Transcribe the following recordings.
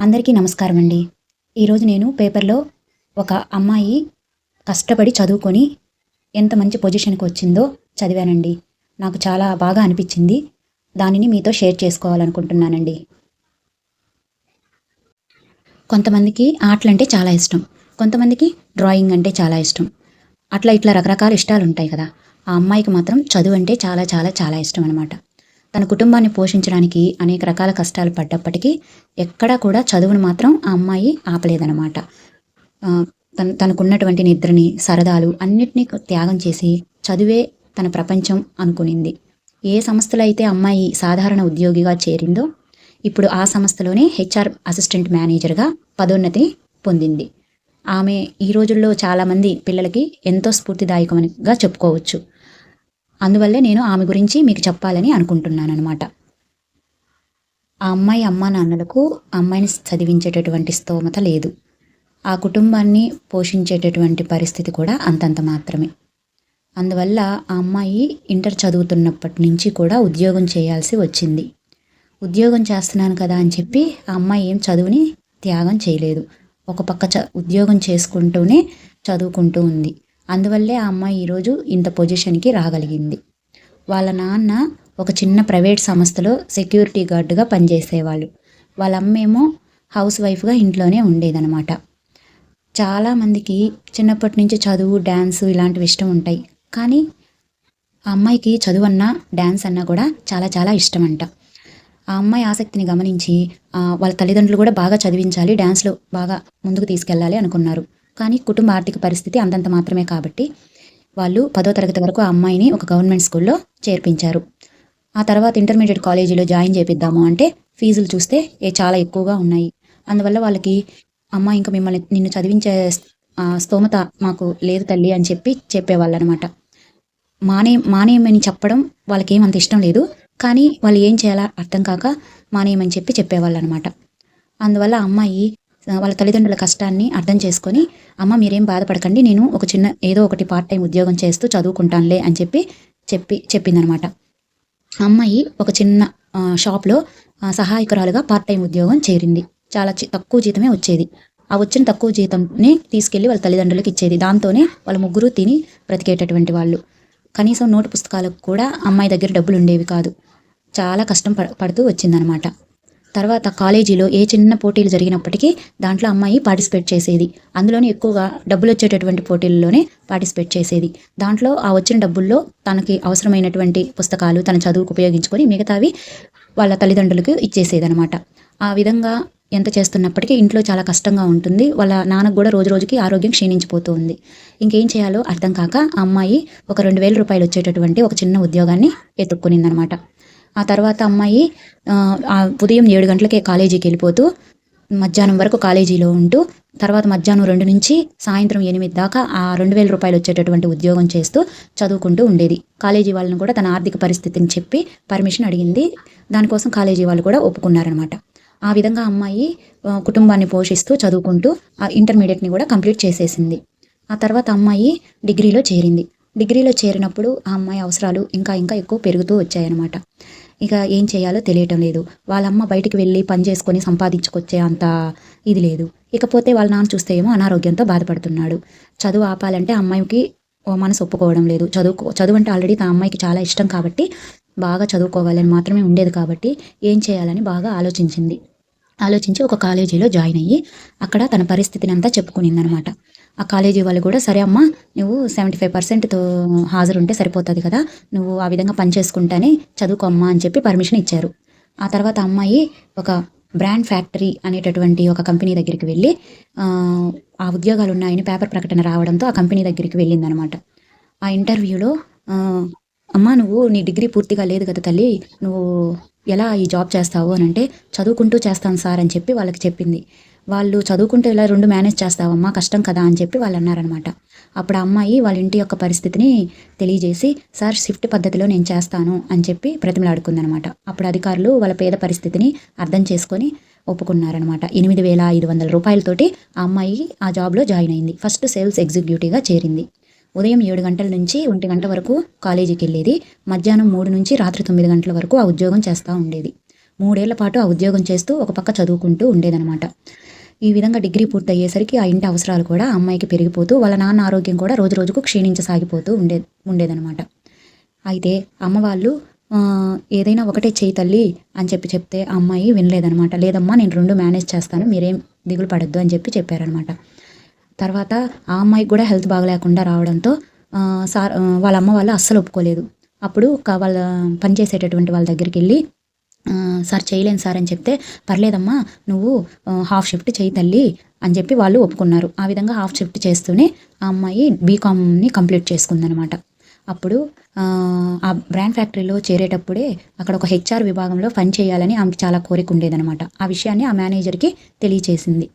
అందరికీ నమస్కారం అండి. ఈరోజు నేను పేపర్లో ఒక అమ్మాయి కష్టపడి చదువుకొని ఎంత మంచి పొజిషన్కి వచ్చిందో చదివానండి. నాకు చాలా బాగా అనిపించింది. దానిని మీతో షేర్ చేసుకోవాలనుకుంటున్నానండి. కొంతమందికి ఆటలు అంటే చాలా ఇష్టం. కొంతమందికి డ్రాయింగ్ అంటే చాలా ఇష్టం. అట్లా ఇట్లా రకరకాల ఇష్టాలు ఉంటాయి కదా. ఆ అమ్మాయికి మాత్రం చదువు అంటే చాలా చాలా చాలా ఇష్టం అనమాట తన కుటుంబాన్ని పోషించడానికి అనేక రకాల కష్టాలు పడ్డప్పటికీ ఎక్కడా కూడా చదువును మాత్రం ఆ అమ్మాయి ఆపలేదన్నమాట. తన తనకున్నటువంటి నిద్రని సరదాలు అన్నిటినీ త్యాగం చేసి చదువే తన ప్రపంచం అనుకునింది. ఏ సంస్థలో అయితే అమ్మాయి సాధారణ ఉద్యోగిగా చేరిందో ఇప్పుడు ఆ సంస్థలోనే హెచ్ఆర్ అసిస్టెంట్ మేనేజర్గా పదోన్నతి పొందింది. ఆమె ఈ రోజుల్లో చాలామంది పిల్లలకి ఎంతో స్ఫూర్తిదాయకమనిగా చెప్పుకోవచ్చు. అందువల్లే నేను ఆమె గురించి మీకు చెప్పాలని అనుకుంటున్నాను అనమాట ఆ అమ్మాయి అమ్మా నాన్నలకు అమ్మాయిని చదివించేటటువంటి స్తోమత లేదు. ఆ కుటుంబాన్ని పోషించేటటువంటి పరిస్థితి కూడా అంతంత మాత్రమే. అందువల్ల ఆ అమ్మాయి ఇంటర్ చదువుతున్నప్పటి నుంచి కూడా ఉద్యోగం చేయాల్సి వచ్చింది. ఉద్యోగం చేస్తున్నాను కదా అని చెప్పి ఆ అమ్మాయి ఏం చదువుని త్యాగం చేయలేదు. ఒక పక్క చ ఉద్యోగం చేసుకుంటూనే చదువుకుంటూ ఉంది. అందువల్లే ఆ అమ్మాయి ఈరోజు ఇంత పొజిషన్కి రాగలిగింది. వాళ్ళ నాన్న ఒక చిన్న ప్రైవేట్ సంస్థలో సెక్యూరిటీ గార్డుగా పనిచేసేవాళ్ళు. వాళ్ళ అమ్మేమో హౌస్ వైఫ్గా ఇంట్లోనే ఉండేదనమాట చాలామందికి చిన్నప్పటి నుంచి చదువు డ్యాన్స్ ఇలాంటివి ఇష్టం ఉంటాయి. కానీ ఆ అమ్మాయికి చదువు అన్నా డ్యాన్స్ అన్నా కూడా చాలా చాలా ఇష్టం అంట ఆ అమ్మాయి ఆసక్తిని గమనించి వాళ్ళ తల్లిదండ్రులు కూడా బాగా చదివించాలి డ్యాన్స్లో బాగా ముందుకు తీసుకెళ్ళాలి అనుకున్నారు. కానీ కుటుంబ ఆర్థిక పరిస్థితి అంతంత మాత్రమే కాబట్టి వాళ్ళు పదో తరగతి వరకు ఆ అమ్మాయిని ఒక గవర్నమెంట్ స్కూల్లో చేర్పించారు. ఆ తర్వాత ఇంటర్మీడియట్ కాలేజీలో జాయిన్ చేపిద్దాము అంటే ఫీజులు చూస్తే ఏ చాలా ఎక్కువగా ఉన్నాయి. అందువల్ల వాళ్ళకి అమ్మ ఇంకా మిమ్మల్ని నిన్ను చదివించే స్తోమత మాకు లేదు తల్లి అని చెప్పి చెప్పేవాళ్ళు అనమాట మానే మానేయమని చెప్పడం వాళ్ళకి ఏమంత ఇష్టం లేదు. కానీ వాళ్ళు ఏం చేయాలో అర్థం కాక మానేయమని చెప్పి చెప్పేవాళ్ళు అనమాట అందువల్ల అమ్మాయి వాళ్ళ తల్లిదండ్రుల కష్టాన్ని అర్థం చేసుకొని అమ్మ మీరేం బాధపడకండి నేను ఒక చిన్న ఏదో ఒకటి పార్ట్ టైం ఉద్యోగం చేస్తూ చదువుకుంటానులే అని చెప్పి చెప్పి చెప్పిందనమాట. అమ్మాయి ఒక చిన్న షాప్లో సహాయకురాలుగా పార్ట్ టైం ఉద్యోగం చేరింది. చాలా తక్కువ జీతమే వచ్చేది. ఆ వచ్చిన తక్కువ జీతంని తీసుకెళ్ళి వాళ్ళ తల్లిదండ్రులకు ఇచ్చేది. దాంతోనే వాళ్ళ ముగ్గురు తిని బ్రతికేటటువంటి వాళ్ళు. కనీసం నోటు పుస్తకాలకు కూడా అమ్మాయి దగ్గర డబ్బులు ఉండేవి కాదు. చాలా కష్టం పడుతూ వచ్చిందనమాట. తర్వాత కాలేజీలో ఏ చిన్న పోటీలు జరిగినప్పటికీ దాంట్లో అమ్మాయి పార్టిసిపేట్ చేసేది. అందులోనే ఎక్కువగా డబ్బులు వచ్చేటటువంటి పోటీల్లోనే పార్టిసిపేట్ చేసేది. దాంట్లో ఆ వచ్చిన డబ్బుల్లో తనకి అవసరమైనటువంటి పుస్తకాలు తన చదువుకు ఉపయోగించుకొని మిగతావి వాళ్ళ తల్లిదండ్రులకు ఇచ్చేసేదనమాట. ఆ విధంగా ఎంత చేస్తున్నప్పటికీ ఇంట్లో చాలా కష్టంగా ఉంటుంది. వాళ్ళ నాన్నకు కూడా రోజు రోజుకి ఆరోగ్యం క్షీణించిపోతూ ఉంది ఇంకేం చేయాలో అర్థం కాక ఆ అమ్మాయి ఒక రెండు వేల రూపాయలు వచ్చేటటువంటి ఒక చిన్న ఉద్యోగాన్ని ఎత్తుక్కునిందనమాట. ఆ తర్వాత అమ్మాయి ఉదయం ఏడు గంటలకే కాలేజీకి వెళ్ళిపోతూ మధ్యాహ్నం వరకు కాలేజీలో ఉంటూ తర్వాత మధ్యాహ్నం రెండు నుంచి సాయంత్రం ఎనిమిది దాకా ఆ రెండు వేల రూపాయలు వచ్చేటటువంటి ఉద్యోగం చేస్తూ చదువుకుంటూ ఉండేది. కాలేజీ వాళ్ళని కూడా తన ఆర్థిక పరిస్థితిని చెప్పి పర్మిషన్ అడిగింది. దానికోసం కాలేజీ వాళ్ళు కూడా ఒప్పుకున్నారనమాట. ఆ విధంగా అమ్మాయి కుటుంబాన్ని పోషిస్తూ చదువుకుంటూ ఆ ఇంటర్మీడియట్ని కూడా కంప్లీట్ చేసేసింది. ఆ తర్వాత అమ్మాయి డిగ్రీలో చేరింది. డిగ్రీలో చేరినప్పుడు ఆ అమ్మాయి అవసరాలు ఇంకా ఇంకా ఎక్కువ పెరుగుతూ వచ్చాయన్నమాట. ఇక ఏం చేయాలో తెలియటం లేదు. వాళ్ళ అమ్మ బయటికి వెళ్ళి పని చేసుకొని సంపాదించుకొచ్చే అంత ఇది లేదు. ఇకపోతే వాళ్ళ నాన్న చూస్తే ఏమో అనారోగ్యంతో బాధపడుతున్నాడు. చదువు ఆపాలంటే అమ్మాయికి ఓ మనసు ఒప్పుకోవడం లేదు. చదువు చదువు అంటే ఆల్రెడీ తన అమ్మాయికి చాలా ఇష్టం కాబట్టి బాగా చదువుకోవాలని మాత్రమే ఉండేది కాబట్టి ఏం చేయాలని బాగా ఆలోచించింది. ఆలోచించి ఒక కాలేజీలో జాయిన్ అయ్యి అక్కడ తన పరిస్థితిని అంతా చెప్పుకునిందనమాట ఆ కాలేజీ వాళ్ళు కూడా సరే అమ్మా నువ్వు సెవెంటీ ఫైవ్ పర్సెంట్తో హాజరుంటే సరిపోతుంది కదా నువ్వు ఆ విధంగా పని చేసుకుంటానే చదువుకో అని చెప్పి పర్మిషన్ ఇచ్చారు. ఆ తర్వాత అమ్మాయి ఒక బ్రాండ్ ఫ్యాక్టరీ అనేటటువంటి ఒక కంపెనీ దగ్గరికి వెళ్ళి ఆ, ఉద్యోగాలు ఉన్నాయని పేపర్ ప్రకటన రావడంతో ఆ కంపెనీ దగ్గరికి వెళ్ళిందనమాట. ఆ ఇంటర్వ్యూలో అమ్మా నువ్వు నీ డిగ్రీ పూర్తిగా లేదు కదా తల్లి నువ్వు ఎలా ఈ జాబ్ చేస్తావు అని అంటే చదువుకుంటూ చేస్తాను సార్ అని చెప్పి వాళ్ళకి చెప్పింది. వాళ్ళు చదువుకుంటూ ఇలా రెండు మేనేజ్ చేస్తావమ్మా కష్టం కదా అని చెప్పి వాళ్ళు అన్నారనమాట. అప్పుడు ఆ అమ్మాయి వాళ్ళ ఇంటి యొక్క పరిస్థితిని తెలియజేసి సార్ షిఫ్ట్ పద్ధతిలో నేను చేస్తాను అని చెప్పి ప్రతిమలాడుకుందనమాట. అప్పుడు అధికారులు వాళ్ళ పేద పరిస్థితిని అర్థం చేసుకొని ఒప్పుకున్నారనమాట. ఎనిమిది వేల ఐదు వందల రూపాయలతోటి ఆ అమ్మాయి ఆ జాబ్లో జాయిన్ అయింది. ఫస్ట్ సేల్స్ ఎగ్జిక్యూటివ్గా చేరింది. ఉదయం ఏడు గంటల నుంచి ఒంటి గంట వరకు కాలేజీకి వెళ్ళేది. మధ్యాహ్నం మూడు నుంచి రాత్రి తొమ్మిది గంటల వరకు ఆ ఉద్యోగం చేస్తూ ఉండేది. మూడేళ్ళ పాటు ఆ ఉద్యోగం చేస్తూ ఒక పక్క చదువుకుంటూ ఉండేదనమాట ఈ విధంగా డిగ్రీ పూర్తయ్యేసరికి ఆ ఇంటి అవసరాలు కూడా అమ్మాయికి పెరిగిపోతూ వాళ్ళ నాన్న ఆరోగ్యం కూడా రోజు రోజుకు క్షీణించసాగిపోతూ ఉండే ఉండేదనమాట అయితే అమ్మ వాళ్ళు ఏదైనా ఒకటే చేయి తల్లి అని చెప్పి చెప్తే ఆ అమ్మాయి వినలేదనమాట లేదమ్మా నేను రెండు మేనేజ్ చేస్తాను మీరేం దిగులు పడద్దు అని చెప్పి చెప్పారనమాట తర్వాత ఆ అమ్మాయికి కూడా హెల్త్ బాగలేకుండా రావడంతో సార్ వాళ్ళ అమ్మ వాళ్ళు అస్సలు ఒప్పుకోలేదు. అప్పుడు ఒక వాళ్ళ పనిచేసేటటువంటి వాళ్ళ దగ్గరికి వెళ్ళి సార్ చేయలేను సార్ అని చెప్తే పర్లేదమ్మా నువ్వు హాఫ్ షిఫ్ట్ చేయి తల్లి అని చెప్పి వాళ్ళు ఒప్పుకున్నారు. ఆ విధంగా హాఫ్ షిఫ్ట్ చేస్తూనే ఆ అమ్మాయి బీకామ్ని కంప్లీట్ చేసుకుందనమాట అప్పుడు ఆ, ఆ బ్రాండ్ ఫ్యాక్టరీలో చేరేటప్పుడే అక్కడ ఒక హెచ్ఆర్ విభాగంలో పని చేయాలని ఆమెకి చాలా కోరిక ఉండేదనమాట ఆ విషయాన్ని ఆ మేనేజర్కి తెలియచేసింది.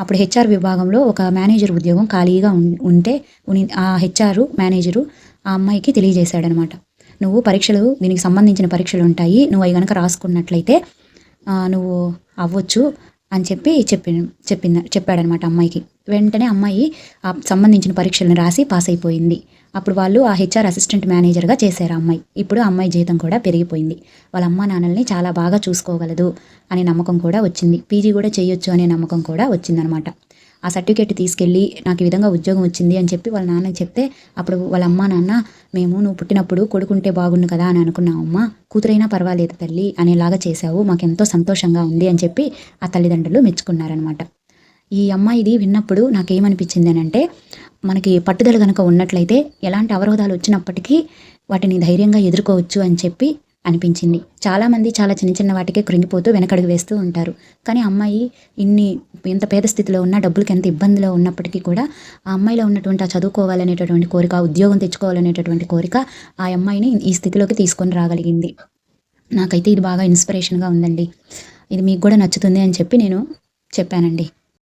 అప్పుడు హెచ్ఆర్ విభాగంలో ఒక మేనేజర్ ఉద్యోగం ఖాళీగా ఉం- ఉంటే ఆ హెచ్ఆర్ మేనేజరు ఆ అమ్మాయికి తెలియజేశాడనమాట. నువ్వు పరీక్షలు దీనికి సంబంధించిన పరీక్షలు ఉంటాయి నువ్వు అవి కనుక రాసుకున్నట్లయితే నువ్వు అవ్వచ్చు అని చెప్పి చెప్పి చెప్పింది చెప్పాడనమాట అమ్మాయికి. వెంటనే అమ్మాయి ఆ సంబంధించిన పరీక్షలను రాసి పాస్ అయిపోయింది అప్పుడు వాళ్ళు ఆ హెచ్ఆర్ అసిస్టెంట్ మేనేజర్గా చేశారు అమ్మాయి. ఇప్పుడు అమ్మాయి జీతం కూడా పెరిగిపోయింది. వాళ్ళ అమ్మా నాన్నల్ని చాలా బాగా చూసుకోగలదు అనే నమ్మకం కూడా వచ్చింది. పీజీ కూడా చేయొచ్చు అనే నమ్మకం కూడా వచ్చిందనమాట. ఆ సర్టిఫికేట్ తీసుకెళ్ళి నాకు ఈ విధంగా ఉద్యోగం వచ్చింది అని చెప్పి వాళ్ళ నాన్న చెప్తే అప్పుడు వాళ్ళ అమ్మా నాన్న మేము నువ్వు పుట్టినప్పుడు కొడుకుంటే బాగుండు కదా అని అనుకున్నావు కూతురైనా పర్వాలేదు తల్లి అనేలాగా చేశావు. మాకెంతో సంతోషంగా ఉంది అని చెప్పి ఆ తల్లిదండ్రులు మెచ్చుకున్నారనమాట. ఈ అమ్మాయిది విన్నప్పుడు నాకేమనిపించింది అని అంటే మనకి పట్టుదల కనుక ఉన్నట్లయితే ఎలాంటి అవరోధాలు వచ్చినప్పటికీ వాటిని ధైర్యంగా ఎదుర్కోవచ్చు అని చెప్పి అనిపించింది. చాలామంది చాలా చిన్న చిన్న వాటికే కృంగిపోతూ వెనకడుగు వేస్తూ ఉంటారు. కానీ అమ్మాయి ఇన్ని ఎంత పేద స్థితిలో ఉన్నా డబ్బులకి ఎంత ఇబ్బందిలో ఉన్నప్పటికీ కూడా ఆ అమ్మాయిలో ఉన్నటువంటి ఆ చదువుకోవాలనేటటువంటి కోరిక ఉద్యోగం తెచ్చుకోవాలనేటటువంటి కోరిక ఆ అమ్మాయిని ఈ స్థితిలోకి తీసుకొని రాగలిగింది. నాకైతే ఇది బాగా ఇన్స్పిరేషన్గా ఉందండి. ఇది మీకు కూడా నచ్చుతుంది అని చెప్పి నేను చెప్పానండి.